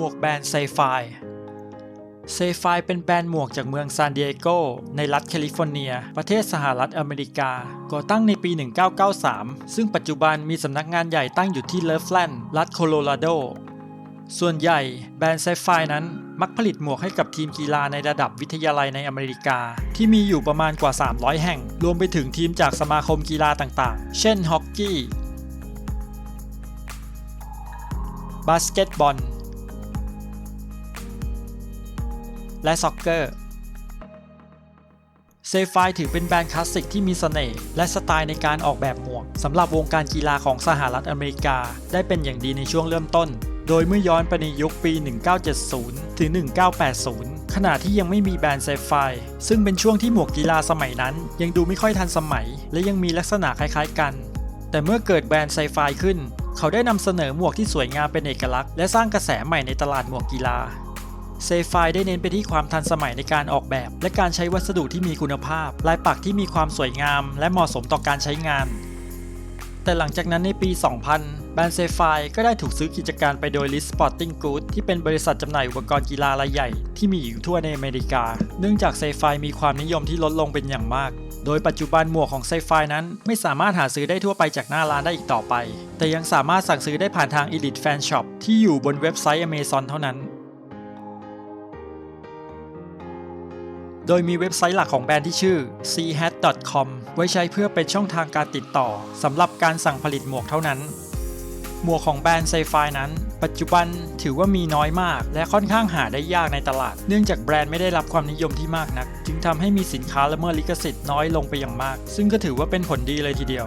หมวกแบรนด์ไซฟไฟไซฟไฟเป็นแบรนด์หมวกจากเมืองซานดิเอโกในรัฐแคลิฟอร์เนีย ประเทศสหรัฐอเมริกา ก่อตั้งในปี 1993 ซึ่งปัจจุบันมีสำนักงานใหญ่ตั้งอยู่ที่เลิฟแลนด์รัฐโคโลราโด ส่วนใหญ่แบรนด์ไซฟไฟนั้นมักผลิตหมวกให้กับทีมกีฬาในระดับวิทยาลัยในอเมริกา ที่มีอยู่ประมาณกว่า 300 แห่ง รวมไปถึงทีมจากสมาคมกีฬาต่างๆ เช่นฮอกกี้ บาสเกตบอล และซ็อกเกอร์เซฟายถือเป็นแบรนด์คลาสสิกที่มีเสน่ห์และสไตล์ในการออกแบบหมวกสำหรับวงการกีฬาของสหรัฐอเมริกา ได้เป็นอย่างดีในช่วงเริ่มต้น โดยเมื่อย้อนไปในยุคปี 1970 ถึง 1980 ขณะที่ยังไม่มีแบรนด์เซฟายซึ่งเป็นช่วงที่หมวกกีฬาสมัยนั้น ยังดูไม่ค่อยทันสมัย และยังมีลักษณะคล้ายๆกัน แต่เมื่อเกิดแบรนด์ไซไฟขึ้น เขาได้นำเสนอหมวกที่สวยงามเป็นเอกลักษณ์และสร้างกระแสใหม่ในตลาดหมวกกีฬา เซฟายได้เน้นไปที่ความทันสมัยในการออกแบบ และการใช้วัสดุที่มีคุณภาพ ลายปักที่มีความสวยงาม และเหมาะสมต่อการใช้งาน แต่หลังจากนั้นในปี 2000 แบรนด์เซฟายก็ได้ถูกซื้อกิจการไปโดย List Sporting Goods ที่เป็นบริษัทจำหน่ายอุปกรณ์กีฬารายใหญ่ ที่มีอยู่ทั่วในอเมริกา เนื่องจากเซฟายมีความนิยมที่ลดลงเป็นอย่างมากโดยปัจจุบันหมวกของไซไฟนั้นไม่สามารถหาซื้อได้ทั่วไปจากหน้าร้านได้อีกต่อไป แต่ยังสามารถสั่งซื้อได้ผ่านทาง Elite Fan Shop ที่อยู่บนเว็บไซต์ Amazon เท่านั้น โดยมีเว็บไซต์หลักของแบรนด์ที่ชื่อ chehat.com ไว้ใช้เพื่อเป็นช่องทางการติดต่อสำหรับการสั่งผลิตหมวกเท่านั้น หมวกของแบรนด์ไซไฟนั้น ปัจจุบันถือว่ามีน้อยมาก และค่อนข้างหาได้ยากในตลาด เนื่องจากแบรนด์ไม่ได้รับความนิยมที่มากนัก จึงทำให้มีสินค้าละเมิดลิขสิทธิ์น้อยลงไปอย่างมาก ซึ่งก็ถือว่าเป็นผลดีเลยทีเดียว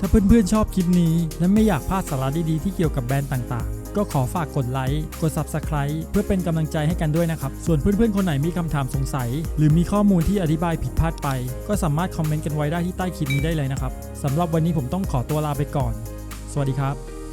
ถ้าเพื่อนๆชอบคลิปนี้และไม่อยากพลาดสาระดีๆที่เกี่ยวกับแบรนด์ต่างๆ ก็ขอฝากกดไลค์ กด Subscribe เพื่อเป็นกำลังใจให้กันด้วยนะครับ ส่วนเพื่อนๆ คนไหนมีคำถามสงสัย หรือมีข้อมูลที่อธิบายผิดพลาดไป ก็สามารถคอมเมนต์กันไว้ได้ที่ใต้คลิปนี้ได้เลยนะครับสำหรับวันนี้ผมต้องขอตัวลาไปก่อน สวัสดีครับ